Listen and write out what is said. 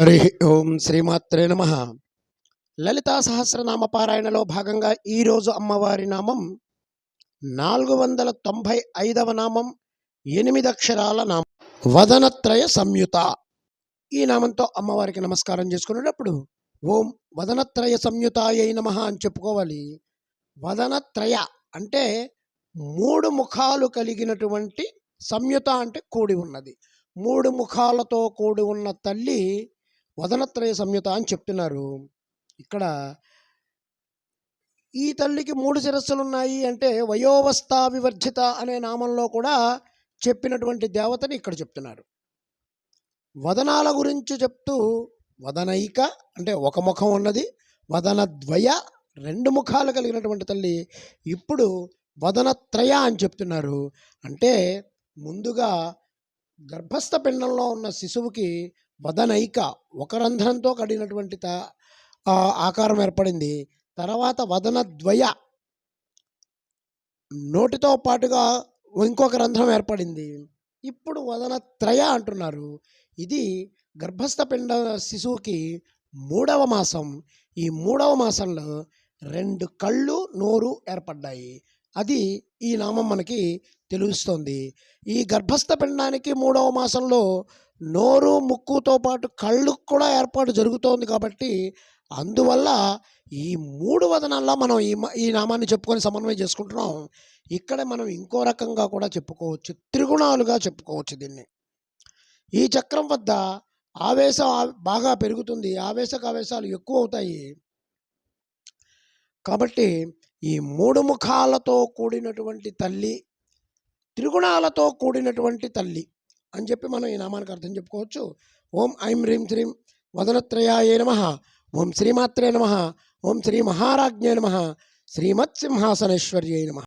హరి ఓం శ్రీమాత్రే నమ. లలితా సహస్రనామ పారాయణలో భాగంగా ఈరోజు అమ్మవారి నామం నాలుగు వందల తొంభై ఐదవ నామం ఎనిమిది అక్షరాల నామం వదనత్రయ సంయుత. ఈ నామంతో అమ్మవారికి నమస్కారం చేసుకునేటప్పుడు ఓం వదనత్రయ సంయుతాయ నమ అని చెప్పుకోవాలి. వదనత్రయ అంటే మూడు ముఖాలు కలిగినటువంటి సంయుత అంటే కూడి ఉన్నది. మూడు ముఖాలతో కూడి ఉన్న తల్లి వదనత్రయ సంయుత అని చెప్తున్నారు. ఇక్కడ ఈ తల్లికి మూడు శిరస్సులు ఉన్నాయి అంటే వయోవస్థా వివర్జిత అనే నామంలో కూడా చెప్పినటువంటి దేవతని ఇక్కడ చెప్తున్నారు. వదనాల గురించి చెప్తూ వదనైక అంటే ఒక ముఖం ఉన్నది వదనద్వయ రెండు ముఖాలు కలిగినటువంటి తల్లి ఇప్పుడు వదనత్రయ అని చెప్తున్నారు. అంటే ముందుగా గర్భస్థ పిండంలో ఉన్న శిశువుకి వదనైక ఒక రంధ్రంతో కడిగినటువంటి త ఆకారం ఏర్పడింది. తర్వాత వదన ద్వయ నోటితో పాటుగా ఇంకొక రంధ్రం ఏర్పడింది. ఇప్పుడు వదన త్రయ అంటున్నారు. ఇది గర్భస్థ పిండ శిశువుకి మూడవ మాసం. ఈ మూడవ మాసంలో రెండు కళ్ళు నోరు ఏర్పడ్డాయి. అది ఈ నామం మనకి తెలుస్తోంది. ఈ గర్భస్థ పిండానికి మూడవ మాసంలో నోరు ముక్కుతో పాటు కళ్ళు కూడా ఏర్పాటు జరుగుతోంది కాబట్టి అందువల్ల ఈ మూడు వదనాల్లో మనం ఈ మ- ఈ నామాన్ని చెప్పుకొని సమన్వయం చేసుకుంటున్నాం. ఇక్కడ మనం ఇంకో రకంగా కూడా చెప్పుకోవచ్చు. త్రిగుణాలుగా చెప్పుకోవచ్చు దీన్ని. ఈ చక్రం వద్ద ఆవేశం బాగా పెరుగుతుంది. ఆవేశకావేశాలు ఎక్కువ అవుతాయి. కాబట్టి ఈ మూడు ముఖాలతో కూడినటువంటి తల్లి త్రిగుణాలతో కూడినటువంటి తల్లి అని చెప్పి మనం ఈ నామానికి అర్థం చెప్పుకోవచ్చు. ఓం ఐం హ్రీం శ్రీం వదనత్రయాయ నమ. ఓం శ్రీమాత్రే నమ. ఓం శ్రీ మహారాజ్ఞే నమ. శ్రీమత్సింహాసనేశ్వర్యే నమ.